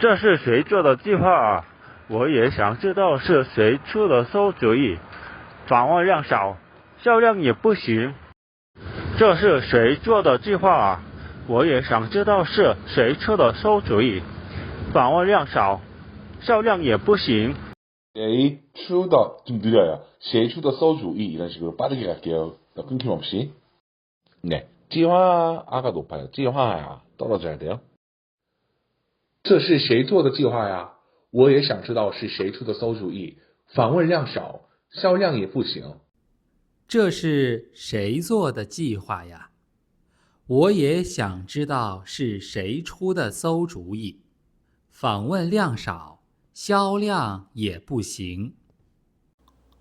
这是谁做的计划啊？我也想知道是谁出的馊主意。访问量少，销量也不行。这是谁做的计划啊？我也想知道是谁出的馊主意。访问量少，销量也不行。 谁出的좀 느려요. 谁出的馊主意 이런 식으로 빠르게 갈게요. 끊김없이. 네. 찌화아가 높아요. 찌화야 떨어져야 돼요. 这是谁做的计划呀？我也想知道是谁出的馊主意。访问量少，销量也不行。这是谁做的计划呀？我也想知道是谁出的馊主意。访问量少，销量也不行。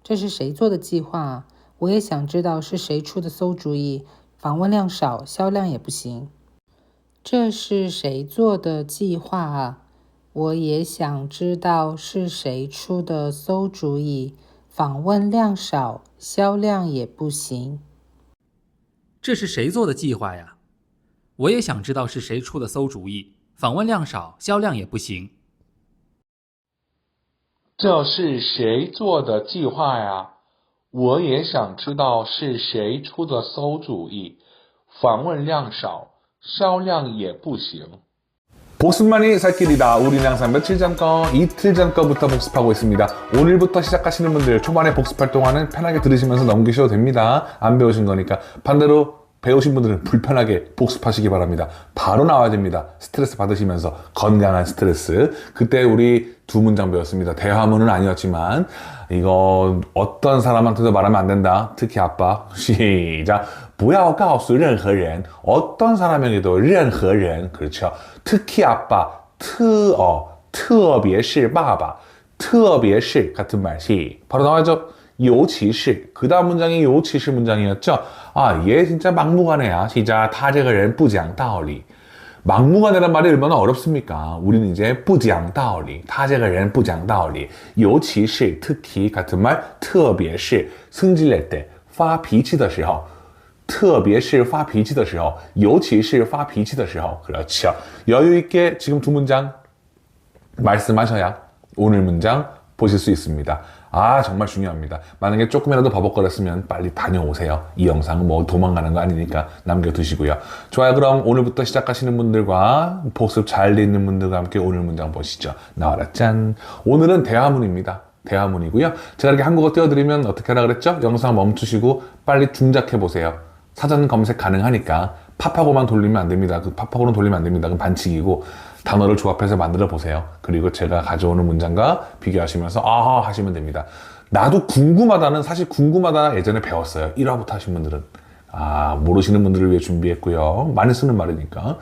这是谁做的计划？我也想知道是谁出的馊主意。访问量少，销量也不行。这是谁做的计划啊？我也想知道是谁出的馊主意。访问量少，销量也不行。这是谁做的计划呀？我也想知道是谁出的馊主意。访问量少，销量也不行。这是谁做的计划呀？我也想知道是谁出的馊主意。访问量少，销量也不行。 복습만이 살 길이다. 우리는 항상 며칠 전 거, 이틀 전 거부터 복습하고 있습니다. 오늘부터 시작하시는 분들 초반에 복습할 동안은 편하게 들으시면서 넘기셔도 됩니다. 안 배우신 거니까. 반대로 배우신 분들은 불편하게 복습하시기 바랍니다. 바로 나와야 됩니다. 스트레스 받으시면서 건강한 스트레스. 그때 우리 두 문장 배웠습니다. 대화문은 아니었지만 이거 어떤 사람한테도 말하면 안 된다. 특히 아빠. 시작. 不要告诉任何人. 어떤 사람에게도 任何人. 그렇죠. 특히 아빠. 特, 어, 特别是 爸爸. 特别是 같은 말. 시. 바로 나와야죠. 尤其是. 그 다음 문장이 尤其是 문장이었죠. 아, 얘 진짜 막무가내야. 시작. 他这个人不讲道理. 막무가내란 말이 얼마나 어렵습니까? 우리는 이제 不讲道理. 他这个人不讲道理.尤其是 특히 같은 말. 特别是 승질낼 때, 发脾气的时候.特别是发脾气的时候,尤其是发脾气的时候. 그렇죠. 여유 있게 지금 두 문장 말씀하셔야 오늘 문장 보실 수 있습니다. 아 정말 중요합니다. 만약에 조금이라도 버벅거렸으면 빨리 다녀오세요. 이 영상은 뭐 도망가는 거 아니니까 남겨두시고요. 좋아요. 그럼 오늘부터 시작하시는 분들과 복습 잘 돼 있는 분들과 함께 오늘 문장 보시죠. 나와라 짠. 오늘은 대화문입니다. 대화문이고요. 제가 이렇게 한국어 띄워드리면 어떻게 하라 그랬죠? 영상 멈추시고 빨리 중작해 보세요. 사전 검색 가능하니까 팝하고만 돌리면 안 됩니다. 그 팝하고는 돌리면 안 됩니다. 그건 반칙이고 단어를 조합해서 만들어 보세요. 그리고 제가 가져오는 문장과 비교하시면서 아하 하시면 됩니다. 나도 궁금하다는 사실 궁금하다 예전에 배웠어요. 1화부터 하신 분들은 아 모르시는 분들을 위해 준비했고요. 많이 쓰는 말이니까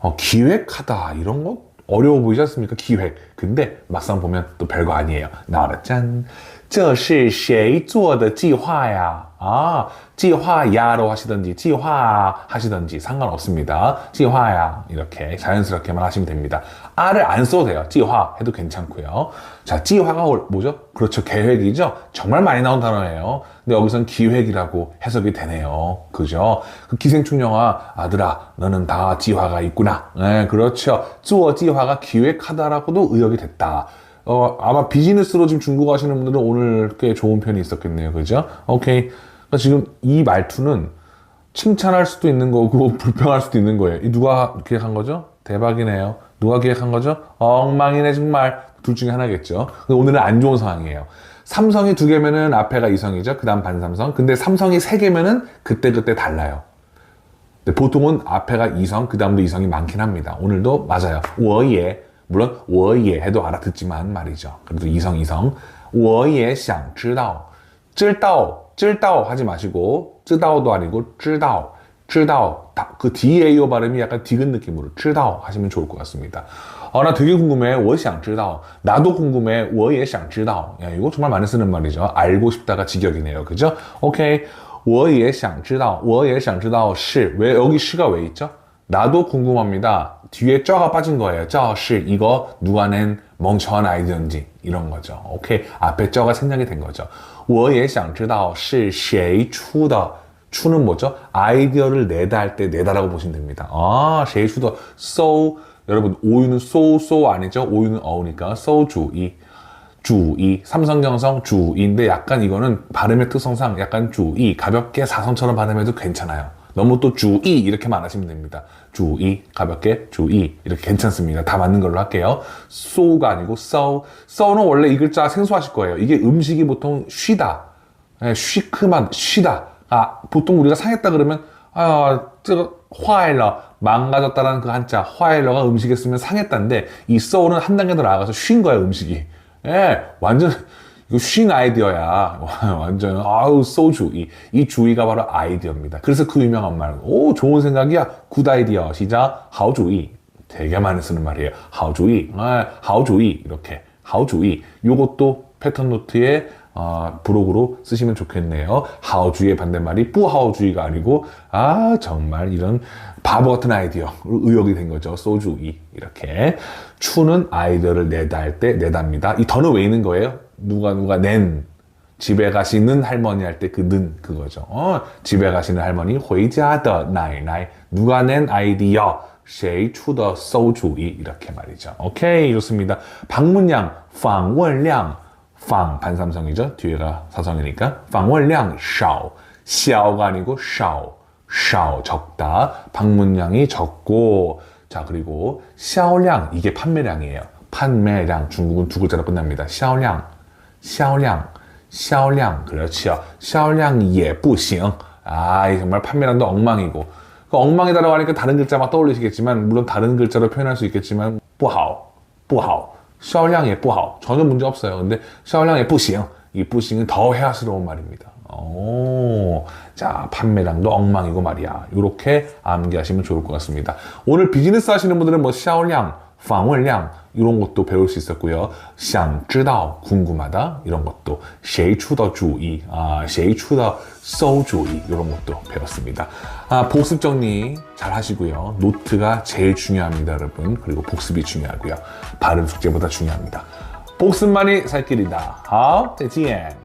어, 기획하다 이런 거 어려워 보이지 않습니까? 기획. 근데 막상 보면 또 별거 아니에요. 나와라 짠. 这是谁做的计划呀? 아, 计划야로 하시든지 计划 하시든지 상관없습니다. 计划야 이렇게 자연스럽게만 하시면 됩니다. 아를 안 써도 돼요. 计划 해도 괜찮고요. 자, 计划가 뭐죠? 그렇죠. 계획이죠. 정말 많이 나온 단어예요. 근데 여기선 기획이라고 해석이 되네요. 그죠? 그 기생충 영화 아들아 너는 다计划가 있구나. 네, 그렇죠. 做计划가 기획하다라고도 의역이 됐다. 어, 아마 비즈니스로 지금 중국어 하시는 분들은 오늘 꽤 좋은 편이 있었겠네요. 그죠? 오케이. 그러니까 지금 이 말투는 칭찬할 수도 있는 거고 불평할 수도 있는 거예요. 이 누가 기획한 거죠? 대박이네요. 누가 기획한 거죠? 엉망이네 정말. 둘 중에 하나겠죠. 근데 오늘은 안 좋은 상황이에요. 삼성이 두 개면은 앞에가 이성이죠. 그 다음 반삼성. 근데 삼성이 세 개면은 그때그때 달라요. 근데 보통은 앞에가 이성, 그 다음도 이성이 많긴 합니다. 오늘도 맞아요. 我也 물론 我也 해도 알아듣지만 말이죠. 그래도 이성 이성. 我也想知道.知道,知道 하지 마시고 知道도 아니고 知道,知道. 그 뒤에 이 발음이 약간 디귿 느낌으로 知道 하시면 좋을 것 같습니다. 아, 나 되게 궁금해. 我想知道. 나도 궁금해. 我也想知道. 야, 이거 정말 많이 쓰는 말이죠. 알고 싶다가 직역이네요. 그죠? 오케이. 我也想知道.我也想知道 시. 왜 여기 시가 왜 있죠? 나도 궁금합니다. 뒤에 쩌가 빠진 거예요. 쩌시 이거 누가 낸 멍청한 아이디어인지 이런 거죠. 오케이 앞에 쩌가 생략이 된 거죠. 我也想知道是谁出的 추는 뭐죠? 아이디어를 내다 할 때 내다라고 보시면 됩니다. 아, 谁出的 so 여러분 오유는 소소 아니죠? 오유는 어우니까 소주의 주의 삼성경성 주의인데 약간 이거는 발음의 특성상 약간 주의 가볍게 사성처럼 발음해도 괜찮아요. 너무 또 주의 이렇게만 하시면 됩니다. 주의 가볍게 주의 이렇게 괜찮습니다. 다 맞는 걸로 할게요. 소가 아니고 so so는 원래 이 글자 생소하실 거예요. 이게 음식이 보통 쉬다 예, 쉬크만 쉬다. 아 보통 우리가 상했다 그러면 아, 저 화일러 망가졌다라는 그 한자 화일러가 음식에 쓰면 상했다인데 이 so는 한 단계 더 나아가서 쉰 거야 음식이. 예, 완전 이거 쉰 아이디어야. 완전 아우 소주 이, 이 주의가 바로 아이디어입니다. 그래서 그 유명한 말, 오 좋은 생각이야, 굿 아이디어. 시작, 하오주의. 되게 많이 쓰는 말이에요. 하오주의, 아, 하오주의 이렇게 하오주의. 요것도 패턴 노트에 어, 브로그로 쓰시면 좋겠네요. 하오주의의 반대말이 뿌하오주의가 아니고 아 정말 이런 바보 같은 아이디어 의혹이 된 거죠. 소주의 이렇게 추는 아이디어를 내다 할 때 내답니다. 이 더는 왜 있는 거예요? 누가 누가 낸 집에 가시는 할머니 할 때 그 는 그거죠. 어, 집에 가시는 할머니 回家的奶奶 누가 낸 아이디어 谁出的馊主意 이렇게 말이죠. 오케이 좋습니다. 방문량 访问量방 반삼성이죠. 뒤에가 사성이니까 访问量少 샤오가 아니고 샤오 샤오 적다 방문량이 적고 자 그리고 샤오량 이게 판매량이에요. 판매량 중국은 두 글자로 끝납니다. 샤오량 샤오량 샤오량 그렇죠. 샤오량 也不行 아, 이 정말 판매량도 엉망이고 그 엉망이다라고 하니까 다른 글자 막 떠올리시겠지만 물론 다른 글자로 표현할 수 있겠지만 不好不好 销量也不好 전혀 문제 없어요. 근데 销量也不行이 不行은 더 해야스러운 말입니다. 오, 자 판매량도 엉망이고 말이야. 이렇게 암기하시면 좋을 것 같습니다. 오늘 비즈니스 하시는 분들은 뭐 샤오량, 访问量 이런 것도 배울 수 있었고요. 想知道 궁금하다 이런 것도 谁出的主意 아, 谁出的馊主意 이런 것도 배웠습니다. 아, 복습 정리 잘 하시고요. 노트가 제일 중요합니다, 여러분. 그리고 복습이 중요하고요. 발음 숙제보다 중요합니다. 복습만이 살 길이다. 好，再见。